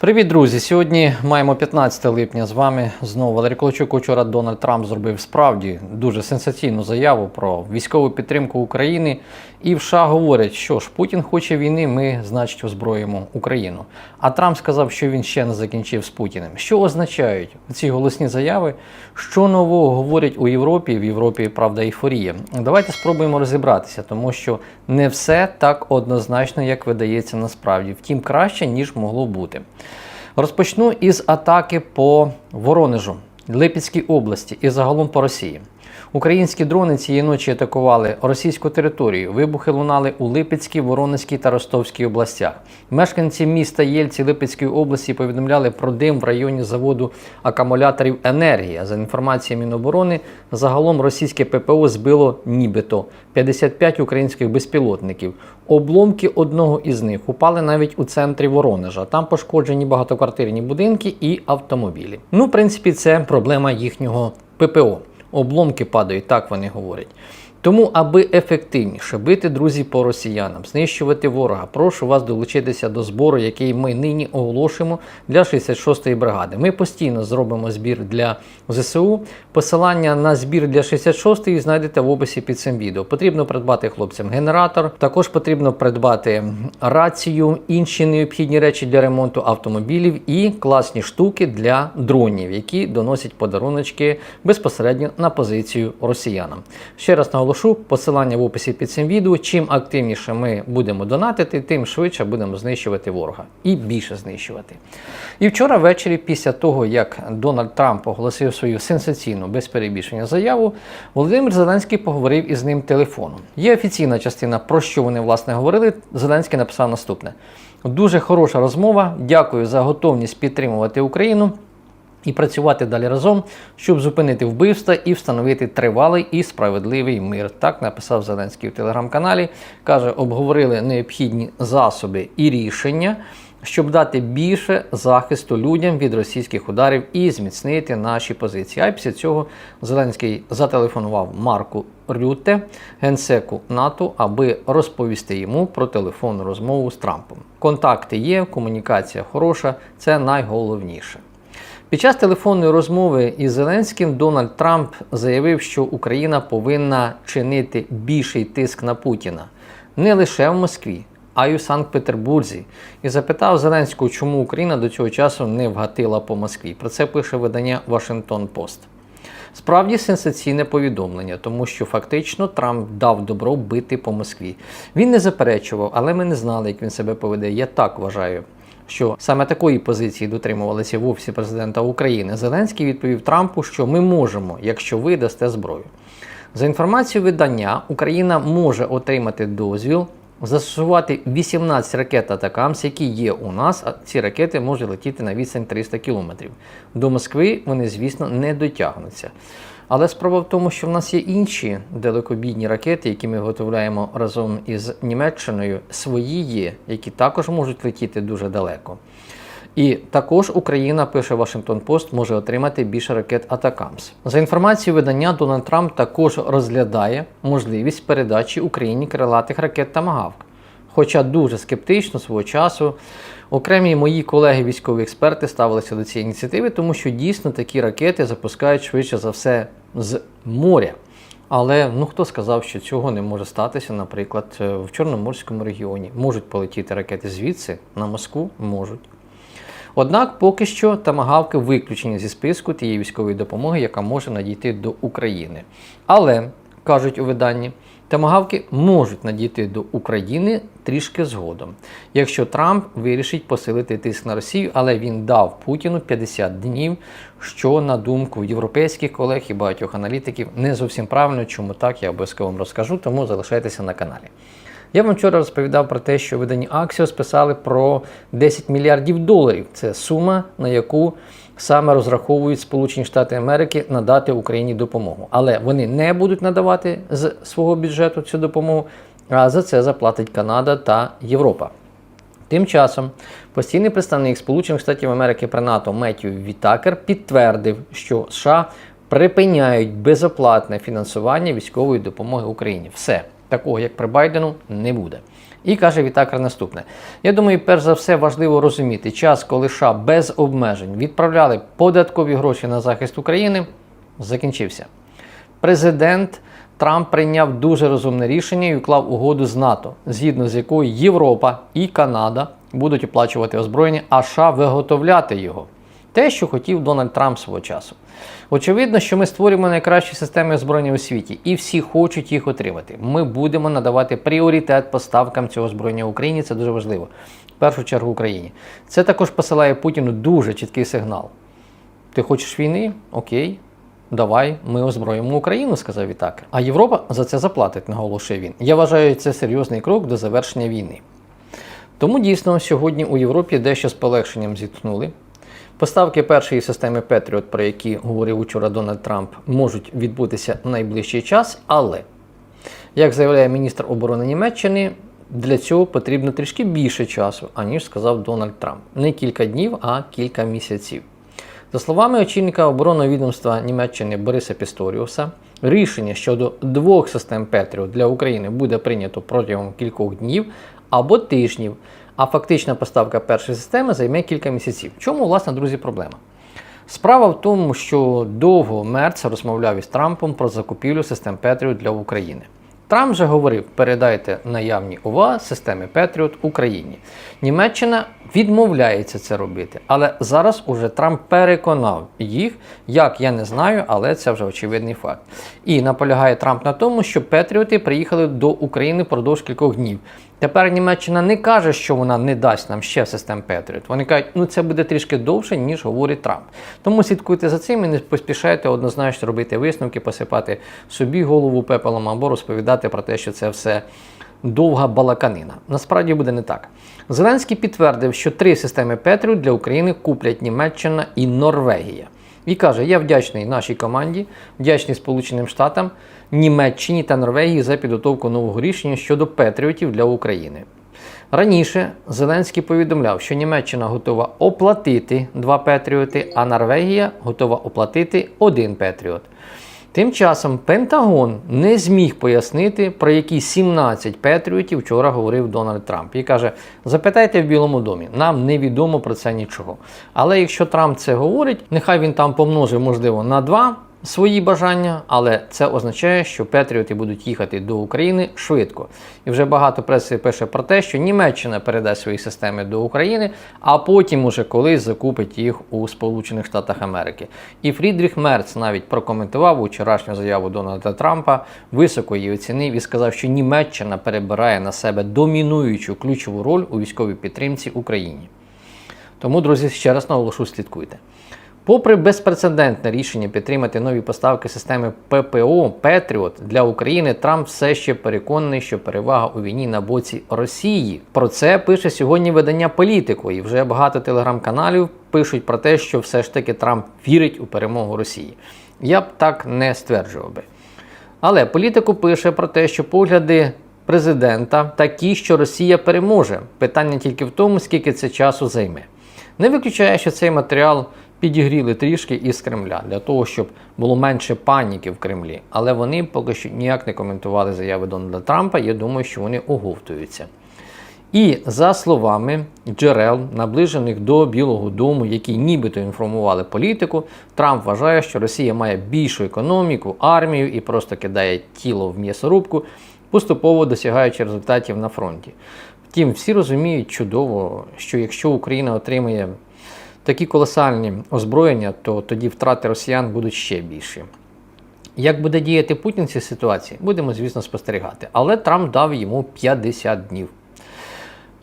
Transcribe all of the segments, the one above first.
Привіт, друзі! Сьогодні маємо 15 липня. З вами знову Валерій Колочук. Вчора Дональд Трамп зробив справді дуже сенсаційну заяву про військову підтримку України. І в США говорять, що ж Путін хоче війни, ми, значить, озброїмо Україну. А Трамп сказав, що він ще не закінчив з Путіним. Що означають ці голосні заяви? Що нового говорять у Європі? В Європі правда ейфорія. Давайте спробуємо розібратися, тому що не все так однозначно, як видається насправді. Втім, краще ніж могло бути. Розпочну із атаки по Воронежу, Липецькій області і загалом по Росії. Українські дрони цієї ночі атакували російську територію. Вибухи лунали у Липецькій, Воронезькій та Ростовській областях. Мешканці міста Єльці Липецької області повідомляли про дим в районі заводу акумуляторів енергія. За інформацією Міноборони, загалом російське ППО збило нібито 55 українських безпілотників. Обломки одного із них упали навіть у центрі Воронежа. Там пошкоджені багатоквартирні будинки і автомобілі. Ну, в принципі, це проблема їхнього ППО. Обломки падають, так вони говорять. Тому, аби ефективніше бити друзі по росіянам, знищувати ворога, прошу вас долучитися до збору, який ми нині оголошуємо для 66-ї бригади. Ми постійно зробимо збір для ЗСУ. Посилання на збір для 66-ї знайдете в описі під цим відео. Потрібно придбати хлопцям генератор, також потрібно придбати рацію, інші необхідні речі для ремонту автомобілів і класні штуки для дронів, які доносять подаруночки безпосередньо на позицію росіянам. Ще раз наголошу, посилання в описі під цим відео. Чим активніше ми будемо донатити, тим швидше будемо знищувати ворога і більше знищувати. І вчора ввечері, після того як Дональд Трамп оголосив свою сенсаційну без перебільшення заяву, Володимир Зеленський поговорив із ним телефоном. Є офіційна частина, про що вони власне говорили. Зеленський написав наступне: дуже хороша розмова. Дякую за готовність підтримувати Україну. І працювати далі разом, щоб зупинити вбивства і встановити тривалий і справедливий мир. Так написав Зеленський в телеграм-каналі. Каже, обговорили необхідні засоби і рішення, щоб дати більше захисту людям від російських ударів і зміцнити наші позиції. А після цього Зеленський зателефонував Марку Рюте, генсеку НАТО, аби розповісти йому про телефонну розмову з Трампом. Контакти є, комунікація хороша, це найголовніше. Під час телефонної розмови із Зеленським Дональд Трамп заявив, що Україна повинна чинити більший тиск на Путіна не лише в Москві, а й у Санкт-Петербурзі. І запитав Зеленського, чому Україна до цього часу не вгатила по Москві. Про це пише видання Вашингтон Пост. Справді сенсаційне повідомлення, тому що фактично Трамп дав добро бити по Москві. Він не заперечував, але ми не знали, як він себе поведе. Я так вважаю що саме такої позиції дотримувалися в офісі президента України. Зеленський відповів Трампу, що ми можемо, якщо ви дасте зброю. За інформацією видання, Україна може отримати дозвіл застосувати 18 ракет Атакамс, які є у нас. А ці ракети можуть летіти на відстань 300 кілометрів. До Москви вони, звісно, не дотягнуться. Але справа в тому, що в нас є інші далекобійні ракети, які ми виготовляємо разом із Німеччиною, свої є, які також можуть летіти дуже далеко. І також Україна, пише Вашингтон Пост, може отримати більше ракет Атакамс. За інформацією видання, Дональд Трамп також розглядає можливість передачі Україні крилатих ракет Тамагавк. Хоча дуже скептично свого часу окремі мої колеги, військові експерти, ставилися до цієї ініціативи, тому що дійсно такі ракети запускають швидше за все з моря. Але ну хто сказав, що цього не може статися, наприклад, в Чорноморському регіоні можуть полетіти ракети звідси на Москву можуть. Однак поки що тамагавки виключені зі списку тієї військової допомоги, яка може надійти до України. Але, кажуть у виданні, тамагавки можуть надійти до України трішки згодом, якщо Трамп вирішить посилити тиск на Росію, але він дав Путіну 50 днів, що, на думку європейських колег і багатьох аналітиків, не зовсім правильно, чому так, я обов'язково вам розкажу, тому залишайтеся на каналі. Я вам вчора розповідав про те, що видані Axios писали про 10 мільярдів доларів. Це сума, на яку саме розраховують Сполучені Штати Америки надати Україні допомогу. Але вони не будуть надавати з свого бюджету цю допомогу, а за це заплатить Канада та Європа. Тим часом постійний представник Сполучених Штатів Америки при НАТО Меттю Вітакер підтвердив, що США припиняють безоплатне фінансування військової допомоги Україні. Все такого, як при Байдену, не буде. І каже Вітакер наступне: Я думаю, перш за все важливо розуміти, час, коли США без обмежень відправляли податкові гроші на захист України, закінчився. Президент Трамп прийняв дуже розумне рішення і уклав угоду з НАТО, згідно з якою Європа і Канада будуть оплачувати озброєння, а США виготовляти його. Те, що хотів Дональд Трамп свого часу. Очевидно, що ми створюємо найкращі системи озброєння у світі, і всі хочуть їх отримати. Ми будемо надавати пріоритет поставкам цього озброєння Україні. Це дуже важливо. В першу чергу Україні. Це також посилає Путіну дуже чіткий сигнал. Ти хочеш війни? Окей. Давай, ми озброїмо Україну, сказав Вітакер. А Європа за це заплатить, наголошує він. Я вважаю, це серйозний крок до завершення війни. Тому дійсно сьогодні у Європі дещо з полегшенням зіткнули. Поставки першої системи Patriot, про які говорив учора Дональд Трамп, можуть відбутися в найближчий час, але, як заявляє міністр оборони Німеччини, для цього потрібно трішки більше часу, аніж сказав Дональд Трамп. Не кілька днів, а кілька місяців. За словами очільника оборонного відомства Німеччини Бориса Пісторіуса, рішення щодо двох систем Patriot для України буде прийнято протягом кількох днів або тижнів, а фактична поставка першої системи займе кілька місяців. Чому, власне, друзі, проблема? Справа в тому, що довго Мерц розмовляв із Трампом про закупівлю систем Петріот для України. Трамп же говорив: передайте наявні у вас системи Петріот Україні. Німеччина відмовляється це робити, але зараз уже Трамп переконав їх, як я не знаю, але це вже очевидний факт. І наполягає Трамп на тому, що Петріоти приїхали до України впродовж кількох днів. Тепер Німеччина не каже, що вона не дасть нам ще систем Петріот. Вони кажуть, ну це буде трішки довше, ніж говорить Трамп. Тому слідкуйте за цим і не поспішайте однозначно робити висновки, посипати собі голову пепелом або розповідати про те, що це все довга балаканина. Насправді буде не так. Зеленський підтвердив, що три системи Петріот для України куплять Німеччина і Норвегія. І каже: я вдячний нашій команді, вдячний Сполученим Штатам, Німеччині та Норвегії за підготовку нового рішення щодо Петріотів для України. Раніше Зеленський повідомляв, що Німеччина готова оплатити два Петріоти, а Норвегія готова оплатити один Петріот. Тим часом Пентагон не зміг пояснити, про які 17 Петріотів вчора говорив Дональд Трамп. І каже: запитайте в Білому домі, нам невідомо про це нічого. Але якщо Трамп це говорить, нехай він там помножив, можливо, на 2 свої бажання, але це означає, що Петріоти будуть їхати до України швидко. І вже багато преси пише про те, що Німеччина передасть свої системи до України, а потім уже колись закупить їх у Сполучених Штатах Америки. І Фрідріх Мерц навіть прокоментував вчорашню заяву Дональда Трампа, високо її оцінив і сказав, що Німеччина перебирає на себе домінуючу ключову роль у військовій підтримці Україні. Тому, друзі, ще раз наголошу, слідкуйте. Попри безпрецедентне рішення підтримати нові поставки системи ППО Петріот для України, Трамп все ще переконаний, що перевага у війні на боці Росії. Про це пише сьогодні видання політику, і вже багато телеграм-каналів пишуть про те, що все ж таки Трамп вірить у перемогу Росії. Я б так не стверджував би. Але політику пише про те, що погляди президента такі, що Росія переможе. Питання тільки в тому, скільки це часу займе. Не виключає, що цей матеріал підігріли трішки із Кремля для того, щоб було менше паніки в Кремлі. Але вони поки що ніяк не коментували заяви Дональда Трампа. Я думаю, що вони оговтуються. І за словами джерел, наближених до Білого Дому, які нібито інформували політику, Трамп вважає, що Росія має більшу економіку, армію і просто кидає тіло в м'ясорубку, поступово досягаючи результатів на фронті. Втім, всі розуміють чудово, що якщо Україна отримає такі колосальні озброєння, то тоді втрати росіян будуть ще більші. Як буде діяти Путін в цій ситуації, будемо, звісно, спостерігати. Але Трамп дав йому 50 днів.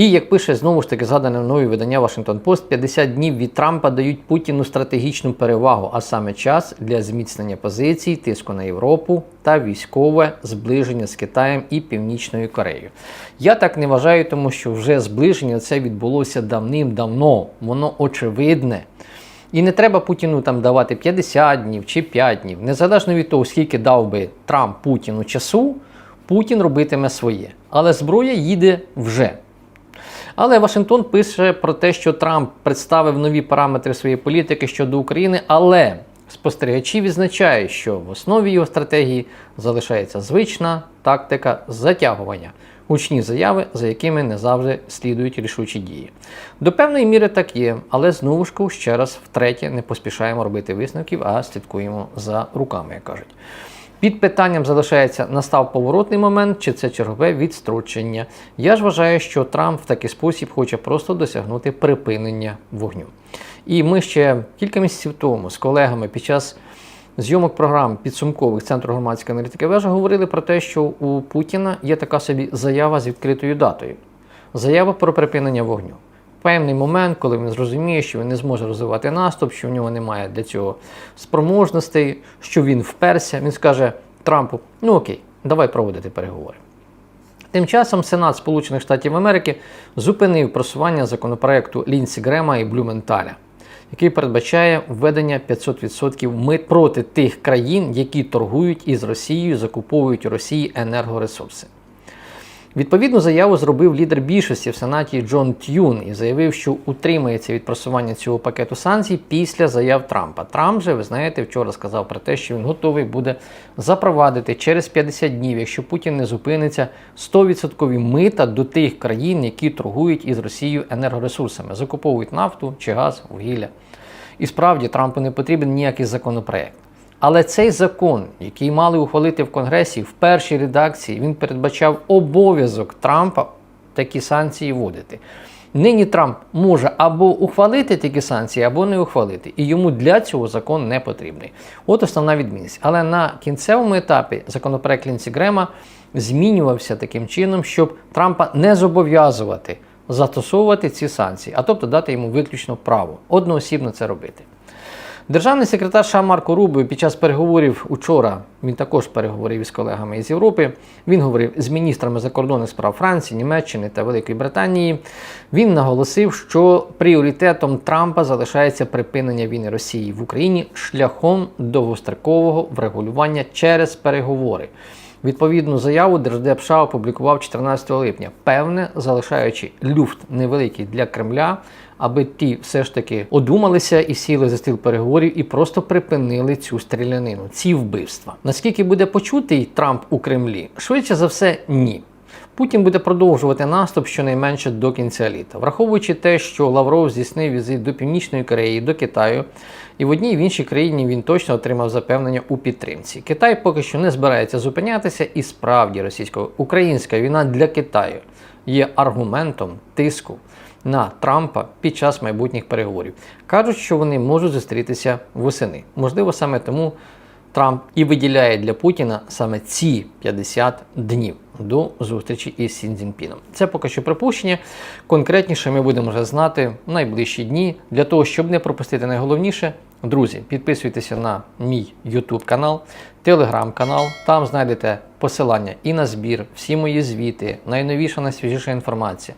І як пише знову ж таки згадане мною видання Washington Post, 50 днів від Трампа дають Путіну стратегічну перевагу, а саме час для зміцнення позицій, тиску на Європу та військове зближення з Китаєм і Північною Кореєю. Я так не вважаю, тому що вже зближення це відбулося давним-давно, воно очевидне. І не треба Путіну там давати 50 днів чи 5 днів. Незалежно від того, скільки дав би Трамп Путіну часу, Путін робитиме своє. Але зброя їде вже. Але Вашингтон пише про те, що Трамп представив нові параметри своєї політики щодо України, але спостерігачі відзначають, що в основі його стратегії залишається звична тактика затягування. гучні заяви, за якими не завжди слідують рішучі дії. До певної міри так є, але знову ж ще раз втретє не поспішаємо робити висновків, а слідкуємо за руками, як кажуть. Під питанням залишається настав поворотний момент, чи це чергове відстрочення. Я ж вважаю, що Трамп в такий спосіб хоче просто досягнути припинення вогню. І ми ще кілька місяців тому з колегами під час зйомок програм підсумкових Центру громадської аналітики вежа говорили про те, що у Путіна є така собі заява з відкритою датою. Заява про припинення вогню. Певний момент, коли він зрозуміє, що він не зможе розвивати наступ, що в нього немає для цього спроможностей, що він вперся, він скаже Трампу: ну окей, давай проводити переговори. Тим часом Сенат Сполучених Штатів Америки зупинив просування законопроекту Лінсі Грема і Блюменталя, який передбачає введення 500% мит проти тих країн, які торгують із Росією, закуповують у Росії енергоресурси. Відповідну заяву зробив лідер більшості в Сенаті Джон Т'юн і заявив, що утримається від просування цього пакету санкцій після заяв Трампа. Трамп же, ви знаєте, вчора сказав про те, що він готовий буде запровадити через 50 днів, якщо Путін не зупиниться 100% мита до тих країн, які торгують із Росією енергоресурсами, закуповують нафту чи газ, вугілля. І справді Трампу не потрібен ніякий законопроект. Але цей закон, який мали ухвалити в Конгресі, в першій редакції він передбачав обов'язок Трампа такі санкції вводити. Нині Трамп може або ухвалити такі санкції, або не ухвалити. І йому для цього закон не потрібний. От основна відмінність. Але на кінцевому етапі законопроект Лінсі Грема змінювався таким чином, щоб Трампа не зобов'язувати застосовувати ці санкції, а тобто дати йому виключно право одноосібно це робити. Державний секретар США Марко під час переговорів учора, він також переговорив із колегами із Європи. Він говорив з міністрами закордонних справ Франції, Німеччини та Великої Британії. Він наголосив, що пріоритетом Трампа залишається припинення війни Росії в Україні шляхом довгострокового врегулювання через переговори. Відповідну заяву Держдеп США опублікував 14 липня, певне, залишаючи люфт невеликий для Кремля, аби ті все ж таки одумалися і сіли за стіл переговорів і просто припинили цю стрілянину, ці вбивства. Наскільки буде почутий Трамп у Кремлі? Швидше за все, ні. Путін буде продовжувати наступ щонайменше до кінця літа, враховуючи те, що Лавров здійснив візит до Північної Кореї, до Китаю, і в одній і в іншій країні він точно отримав запевнення у підтримці. Китай поки що не збирається зупинятися, і справді російсько-українська війна для Китаю є аргументом тиску на Трампа під час майбутніх переговорів. Кажуть, що вони можуть зустрітися восени. Можливо, саме тому Трамп і виділяє для Путіна саме ці 50 днів до зустрічі із Сін Цзіньпіном. Це поки що припущення. Конкретніше ми будемо вже знати в найближчі дні. Для того, щоб не пропустити найголовніше, друзі, підписуйтеся на мій YouTube канал, Telegram канал. Там знайдете посилання і на збір, всі мої звіти, найновіша, найсвіжіша інформація.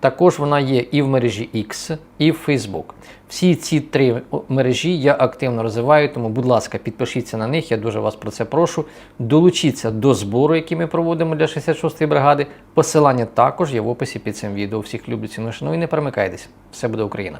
Також вона є і в мережі X, і в Facebook. Всі ці три мережі я активно розвиваю, тому, будь ласка, підпишіться на них, я дуже вас про це прошу. Долучіться до збору, який ми проводимо для 66-ї бригади. Посилання також є в описі під цим відео. Всіх люблю ціну шану і не перемикайтесь. Все буде Україна!